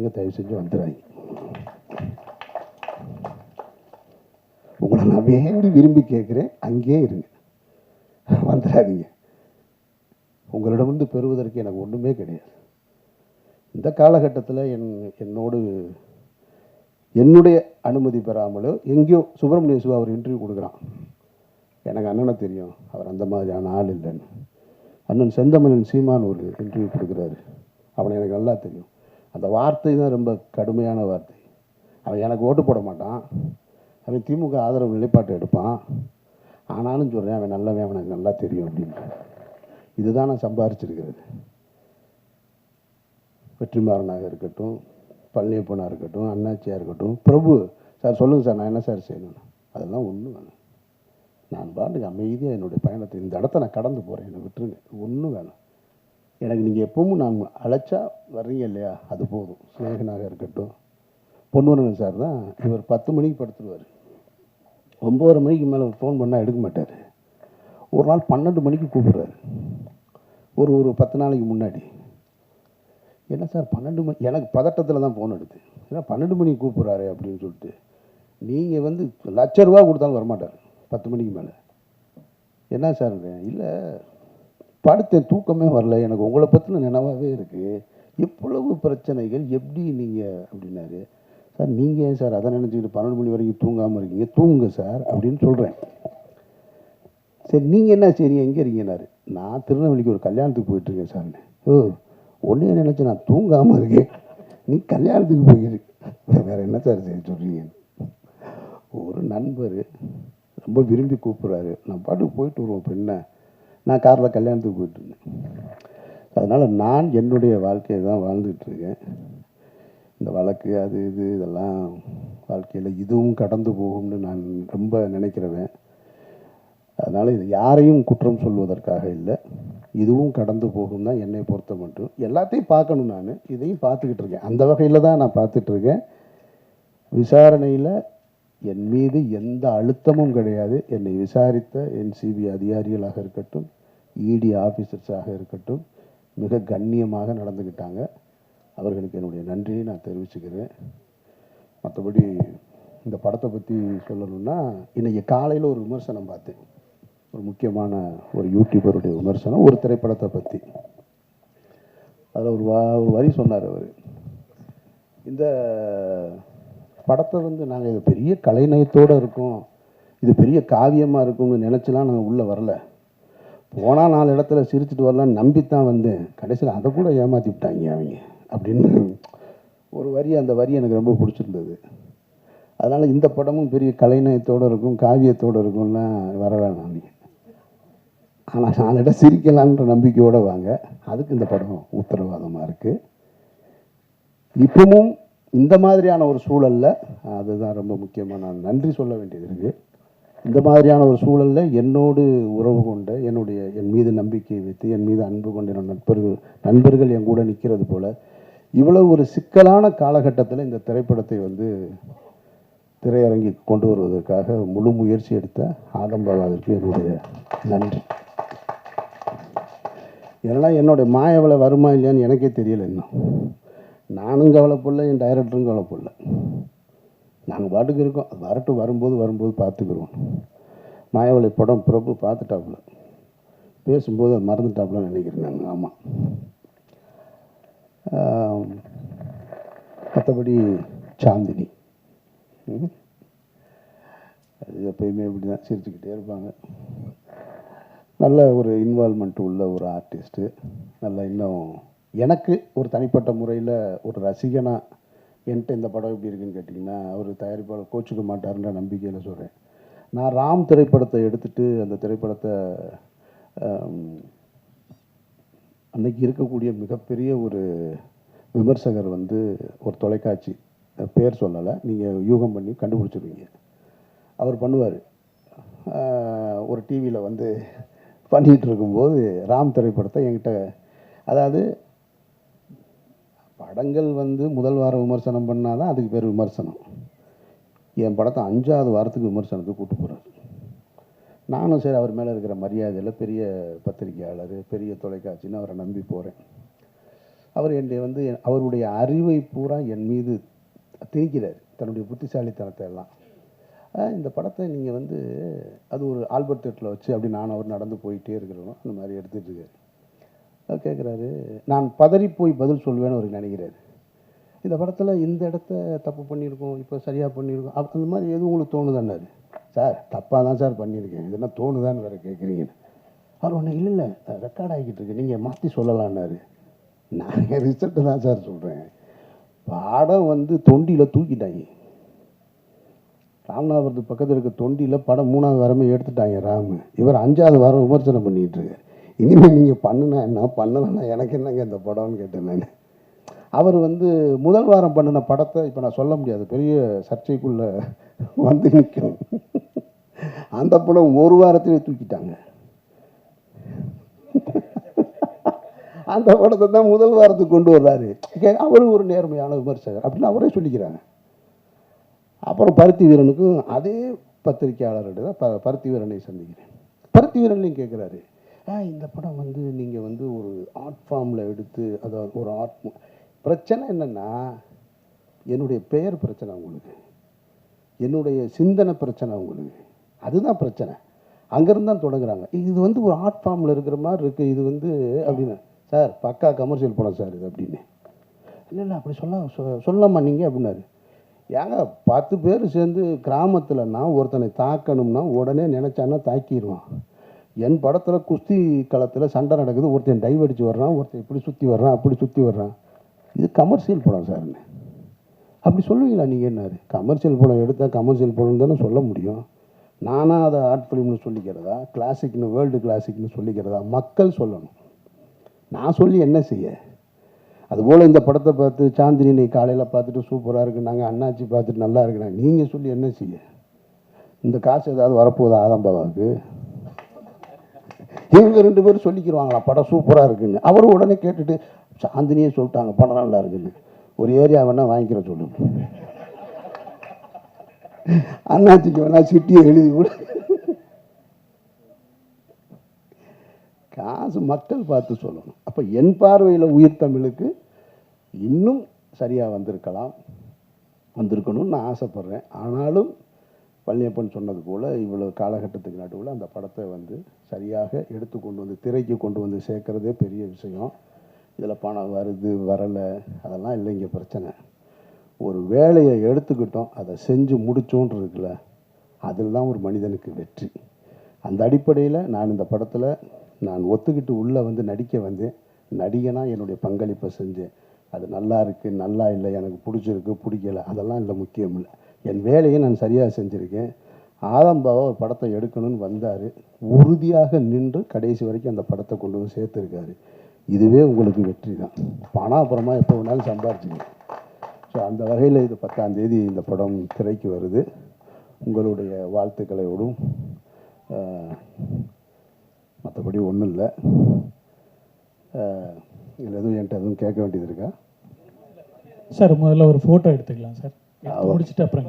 நீங்கள் தயவு செஞ்சு வந்துடாதீங்க. உங்களை நான் வேண்டி விரும்பி கேட்குறேன் அங்கேயே இருங்க. வந்துடாதீங்க. உங்களிடமிருந்து பெறுவதற்கு எனக்கு ஒன்றுமே கிடையாது. இந்த காலகட்டத்தில் என் என்னோடு என்னுடைய அனுமதி பெறாமலோ எங்கேயோ சுப்பிரமணிய சிவா அவர் இன்டர்வியூ கொடுக்குறான். எனக்கு அண்ணனை தெரியும். அவர் அந்த மாதிரியான ஆள் இல்லைன்னு. அண்ணன் செந்தமலன் சீமான் ஒரு இன்டர்வியூ கொடுக்குறாரு. அவனை எனக்கு நல்லா தெரியும். அந்த வார்த்தை தான் ரொம்ப கடுமையான வார்த்தை. அவன் எனக்கு ஓட்டு போட மாட்டான். அவன் திமுக ஆதரவு நிலைப்பாட்டை எடுப்பான். ஆனாலும் சொல்கிறேன் அவன் நல்லவன் அவனுக்கு நல்லா தெரியும் அப்படின்னு இதுதான் நான் சம்பாரிச்சிருக்கிறது. வெற்றிமாறனாக இருக்கட்டும் பழனியப்பனாக இருக்கட்டும் அண்ணாச்சியாக இருக்கட்டும் பிரபு சார் சொல்லுங்கள் சார் நான் என்ன சார் செய்யணும் அதெல்லாம் ஒன்றும் வேணும். நான் பாட்டுக்கு அமைதியாக என்னுடைய பயணத்தை இந்த இடத்த நான் கடந்து போகிறேன் என்னை விட்டுருங்க. ஒன்றும் வேணும். எனக்கு நீங்கள் எப்பவும் நான் அழைச்சா வர்றீங்க இல்லையா? அது போதும். சிநேகனாக இருக்கட்டும். பொன்வரன் சார் தான் இவர் பத்து மணிக்கு படுத்துருவார். ஒம்பது மணிக்கு மேலே ஃபோன் பண்ணால் எடுக்க மாட்டார். ஒரு நாள் பன்னெண்டு மணிக்கு கூப்பிட்றாரு. ஒரு ஒரு பத்து நாளைக்கு முன்னாடி. என்ன சார் பன்னெண்டு மணி எனக்கு பதட்டத்தில் தான் ஃபோன் எடுத்து ஏன்னா பன்னெண்டு மணிக்கு கூப்பிட்றாரு அப்படின்னு சொல்லிட்டு. நீங்கள் வந்து லட்ச ரூபா கொடுத்தாலும் வரமாட்டார். பத்து மணிக்கு மேலே. என்ன சார் இல்லை படுத்தேன் தூக்கமே வரல. எனக்கு உங்களை பற்றின நினைவாகவே இருக்குது எவ்வளவு பிரச்சனைகள் எப்படி நீங்கள் அப்படின்னாரு. சார் நீங்கள் ஏன் சார் அதை நினச்சிக்கிட்டு பன்னெண்டு மணி வரைக்கும் தூங்காமல் இருக்கீங்க? தூங்குங்க சார் அப்படின்னு சொல்கிறேன் சரி நீங்கள் என்ன சரி எங்கே இருக்கீங்கன்னாரு. நான் திருநெல்வேலிக்கு ஒரு கல்யாணத்துக்கு போயிட்டுருக்கேன் சார்னு ஓ ஒன்றே நினச்சி நான் தூங்காமல் இருக்கேன். நீ கல்யாணத்துக்கு போயிருக்கு வேறு என்ன சார் சரி சொல்கிறீங்க ஒரு நண்பர் ரொம்ப விரும்பி கூப்பிட்றாரு. நான் பாட்டுக்கு போயிட்டு வருவோம் பெண்ணை. நான் காரில் கல்யாணத்துக்கு போயிட்டுருந்தேன். அதனால் நான் என்னுடைய வாழ்க்கையை தான் வாழ்ந்துட்டு இருக்கேன் இந்த வழக்கு அது இது இதெல்லாம் வாழ்க்கையில் இதுவும் கடந்து போகும்னு நான் ரொம்ப நினைக்கிறவன். அதனால் இது யாரையும் குற்றம் சொல்வதற்காக இல்லை. இதுவும் கடந்து போகும் தான் என்னை பொறுத்த மட்டும். எல்லாத்தையும் பார்க்கணும் நான். இதையும் பார்த்துக்கிட்டு இருக்கேன் அந்த வகையில் தான் நான் பார்த்துட்ருக்கேன். விசாரணையில் என் மீது எந்த அழுத்தமும் கிடையாது. என்னை விசாரித்த என்சிபி அதிகாரிகளாக இருக்கட்டும் இடி ஆஃபீஸர்ஸாக இருக்கட்டும் மிக கண்ணியமாக நடந்துக்கிட்டாங்க அவர்களுக்கு என்னுடைய நன்றியை நான் தெரிவிச்சுக்கிறேன். மற்றபடி இந்த படத்தை பற்றி சொல்லணும்னா இன்றைக்கி காலையில் ஒரு விமர்சனம் பார்த்தேன். ஒரு முக்கியமான ஒரு யூடியூபருடைய விமர்சனம் ஒரு திரைப்படத்தை பற்றி அதில் ஒரு வா ஒரு வரி சொன்னார் அவர். இந்த படத்தை வந்து நாங்கள் இது பெரிய கலைநயத்தோடு இருக்கோம். இது பெரிய காவியமாக இருக்கும்னு நினச்சிலாம் நாங்கள் உள்ளே வரல. போனால் நாலு இடத்துல சிரிச்சுட்டு வரலான்னு நம்பித்தான் வந்தேன். கடைசியில் அதை கூட ஏமாற்றி விட்டாங்க அவங்க. அப்படின்னு ஒரு வரி அந்த வரி எனக்கு ரொம்ப பிடிச்சிருந்தது. அதனால் இந்த படமும் பெரிய கலைநயத்தோடு இருக்கும் காவியத்தோடு இருக்கும்லாம் வர வேணாம் நீங்கள் ஆனால் நாலு இடம் சிரிக்கலான்ற நம்பிக்கையோடு வாங்க. அதுக்கு இந்த படம் உத்தரவாதமாக இருக்குது இப்பவும் இந்த மாதிரியான ஒரு சூழலில் அதுதான் ரொம்ப முக்கியமாக நான் நன்றி சொல்ல வேண்டியது இருக்குது இந்த மாதிரியான ஒரு சூழலில் என்னோடு உறவு கொண்ட என்னுடைய என் மீது நம்பிக்கை வைத்து என் மீது அன்பு கொண்ட என்னோட நண்பர்கள் நண்பர்கள் என் கூட நிற்கிறது போல் இவ்வளவு ஒரு சிக்கலான காலகட்டத்தில் இந்த திரைப்படத்தை வந்து திரையரங்கி கொண்டு வருவதற்காக முழு முயற்சி எடுத்த ஆடம்பாவாதற்கு என்னுடைய நன்றி. ஏன்னா என்னுடைய மாயவளை வருமா இல்லையான்னு எனக்கே தெரியல இன்னும். நானும் கவலைப்படல என் டைரக்டரும் கவலைப்படல. நாங்கள் பாட்டுக்கு இருக்கோம். அது வரட்டும் வரும்போது வரும்போது பார்த்துக்குருவோம். மாயாவளி படம் பிரபு பார்த்துட்டாப்புல. பேசும்போது அது மறந்துட்டாப்புலன்னு நினைக்கிறேன் நான். ஆமாம் மற்றபடி சாந்தினி. அது எப்பயுமே இப்படி தான் சிரிச்சுக்கிட்டே இருப்பாங்க. நல்ல ஒரு இன்வால்மெண்ட் உள்ள ஒரு ஆர்டிஸ்ட்டு நல்லா இன்னும் எனக்கு ஒரு தனிப்பட்ட முறையில் ஒரு ரசிகனாக என்கிட்ட இந்த படம் எப்படி இருக்குன்னு கேட்டிங்கன்னா அவர் தயாரிப்பாளர் கோச்சுக்க மாட்டாருன்ற நம்பிக்கையில் சொல்கிறேன் நான் ராம் திரைப்படத்தை எடுத்துட்டு அந்த திரைப்படத்தை அன்றைக்கி இருக்கக்கூடிய மிகப்பெரிய ஒரு விமர்சகர் வந்து ஒரு தொலைக்காட்சி. பேர் சொல்லலை. நீங்கள் யூகம் பண்ணி கண்டுபிடிச்சிருவீங்க. அவர் பண்ணுவார். ஒரு டிவியில் வந்து பண்ணிகிட்டு இருக்கும்போது ராம் திரைப்படத்தை என்கிட்ட அதாவது படங்கள் வந்து முதல் வாரம் விமர்சனம் பண்ணால் தான் அதுக்கு பேர் விமர்சனம். என் படத்தை அஞ்சாவது வாரத்துக்கு விமர்சனத்துக்கு கூட்டு போகிறார் நானும் சரி அவர் மேலே இருக்கிற மரியாதையில் பெரிய பத்திரிகையாளர் பெரிய தொலைக்காட்சின்னு அவரை நம்பி போகிறேன் அவர் என்னை வந்து அவருடைய அறிவை பூரா என் மீது திணிக்கிறார் தன்னுடைய புத்திசாலித்தனத்தை எல்லாம். இந்த படத்தை நீங்கள் வந்து அது ஒரு ஆல்பர்ட் தேட்டில் வச்சு அப்படி நான் அவர் நடந்து போயிட்டே இருக்கிறோம் அந்த மாதிரி எடுத்துகிட்டு இருக்காரு. கேட்குறாரு நான் பதறி போய் பதில் சொல்வேன்னு அவர் நினைக்கிறாரு. இந்த படத்தில் இந்த இடத்த தப்பு பண்ணியிருக்கோம் இப்போ சரியாக பண்ணியிருக்கோம் அப் அந்த மாதிரி எதுவும் உங்களுக்கு தோணுதான்னாரு. சார் தப்பாக தான் சார் பண்ணியிருக்கேன். இது என்ன தோணுதான்னு வேறு கேட்குறீங்கன்னு அவர் ஒன்று இல்லை இல்லை ரெக்கார்ட் ஆகிக்கிட்டு இருக்கு. நீங்கள் மாற்றி சொல்லலான்னாரு. நான் என் ரிசல்ட்டு தான் சார் சொல்கிறேன் படம் வந்து தொண்டியில் தூக்கிட்டாங்க. ராமநாதபுரத்து பக்கத்தில் இருக்க தொண்டியில் படம் மூணாவது வாரமே எடுத்துட்டாங்க ராமு. இவர் அஞ்சாவது வாரம் விமர்சனம் பண்ணிகிட்டு இருக்காரு. இனிமேல் நீங்கள் பண்ணுனா என்ன? பண்ணலைன்னா எனக்கு என்னங்க இந்த படம்னு கேட்டேன் நான். அவர் வந்து முதல் வாரம் பண்ணின படத்தை இப்போ நான் சொல்ல முடியாது. பெரிய சர்ச்சைக்குள்ளே வந்து நிற்கும் அந்த படம் ஒரு வாரத்திலே தூக்கிட்டாங்க. அந்த படத்தை தான் முதல் வாரத்துக்கு கொண்டு வர்றாரு. அவரும் ஒரு நேர்மையான விமர்சகர் அப்படின்னு அவரே சொல்லிக்கிறாங்க. அப்புறம் பருத்தி வீரனுக்கும் அதே பத்திரிகையாளர்கிட்ட தான் ப பருத்தி வீரனை சந்திக்கிறேன். பருத்தி வீரன்லையும் கேட்குறாரு ஆ இந்த படம் வந்து நீங்கள் வந்து ஒரு ஆர்ட் ஃபார்மில் எடுத்து அதாவது ஒரு ஆர்ட் பிரச்சனை என்னென்னா என்னுடைய பெயர் பிரச்சனை உங்களுக்கு. என்னுடைய சிந்தனை பிரச்சனை உங்களுக்கு. அதுதான் பிரச்சனை. அங்கேருந்து தான் தொடங்குறாங்க. இது வந்து ஒரு ஆர்ட் ஃபார்மில் இருக்கிற மாதிரி இருக்குது இது வந்து அப்படின்னு சார் பக்கா கமர்ஷியல் படம் சார் இது அப்படின்னு. இல்லை இல்லை அப்படி சொல்ல சொ- நீங்கள் அப்படின்னாரு. ஏங்க பத்து பேர் சேர்ந்து கிராமத்தில்னா ஒருத்தனை தாக்கணும்னா உடனே நினச்சான்னா தாக்கிடுவான் என் படத்தில் குஸ்தி களத்தில் சண்டை நடக்குது. ஒருத்தன் டைவ் அடித்து வர்றான் ஒருத்தன் இப்படி சுற்றி வர்றான் அப்படி சுற்றி வர்றான். இது கமர்ஷியல் படம் சார்னு அப்படி சொல்லுவீங்களா நீங்கள் என்ன? கமர்ஷியல் படம் எடுத்தால் கமர்ஷியல் படம் தானே சொல்ல முடியும். நானாக அதை ஆர்ட் ஃபிலிம்னு சொல்லிக்கிறதா? கிளாசிக்னு வேர்ல்டு கிளாசிக்னு சொல்லிக்கிறதா? மக்கள் சொல்லணும். நான் சொல்லி என்ன செய்ய? அதுபோல் இந்த படத்தை பார்த்து சாந்தினி காலையில் பார்த்துட்டு சூப்பராக இருக்குனாங்க அண்ணாச்சி பார்த்துட்டு நல்லா இருக்கிறாங்க. நீங்கள் சொல்லி என்ன செய்ய? இந்த காசு ஏதாவது வரப்போகுதா ஆதம்பாவாவுக்கு இவங்க ரெண்டு பேரும் சொல்லிக்கிருவாங்களா படம் சூப்பராக இருக்குன்னு. அவரும் உடனே கேட்டுட்டு சாந்தினியே சொல்லிட்டாங்க படம் நல்லா இருக்குன்னு. ஒரு ஏரியா வேணால் வாங்கிக்கிற சொல்லு. அண்ணாச்சிக்கு வேணா சிட்டியை எழுதி கூட. காசு மக்கள் பார்த்து சொல்லணும். அப்போ என் பார்வையில் உயிர் தமிழுக்கு இன்னும் சரியாக வந்திருக்கலாம். வந்திருக்கணும்னு நான் ஆசைப்பட்றேன். ஆனாலும் பழனியப்பன் சொன்னது போல் இவ்வளோ காலகட்டத்துக்கு நடுவில் அந்த படத்தை வந்து சரியாக எடுத்து கொண்டு வந்து திரைக்கு கொண்டு வந்து சேர்க்குறதே பெரிய விஷயம். இதில் பணம் வருது வரலை அதெல்லாம் இல்லைங்க பிரச்சனை. ஒரு வேலையை எடுத்துக்கிட்டோம் அதை செஞ்சு முடிச்சோன்னு இருக்குல்ல அதில் தான் ஒரு மனிதனுக்கு வெற்றி. அந்த அடிப்படையில் நான் இந்த படத்தில் நான் ஒத்துக்கிட்டு உள்ளே வந்து நடிக்க வந்தேன். நடிகனாக என்னுடைய பங்களிப்பை செஞ்சேன். அது நல்லா இருக்குது நல்லா இல்லை எனக்கு பிடிச்சிருக்கு பிடிக்கல அதெல்லாம் இல்லை முக்கியம் இல்லை. என் வேலையை நான் சரியாக செஞ்சுருக்கேன். ஆதம்பாவை ஒரு படத்தை எடுக்கணும்னு வந்தார். உறுதியாக நின்று கடைசி வரைக்கும் அந்த படத்தை கொண்டு வந்து சேர்த்துருக்காரு. இதுவே உங்களுக்கு வெற்றி தான் பணம் அப்புறமா எப்போ வேணாலும் சம்பாரிச்சிக்கலாம். ஸோ அந்த வகையில் இது பத்தாம் தேதி இந்த படம் திரைக்கு வருது. உங்களுடைய வாழ்த்துக்களோடும் மற்றபடி ஒன்றும் இல்லை. இதில் எதுவும் என்கிட்ட எதுவும் கேட்க வேண்டியது இருக்கா? சார் முதல்ல ஒரு ஃபோட்டோ எடுத்துக்கலாம் சார். முடிச்சுட்டு அப்புறம்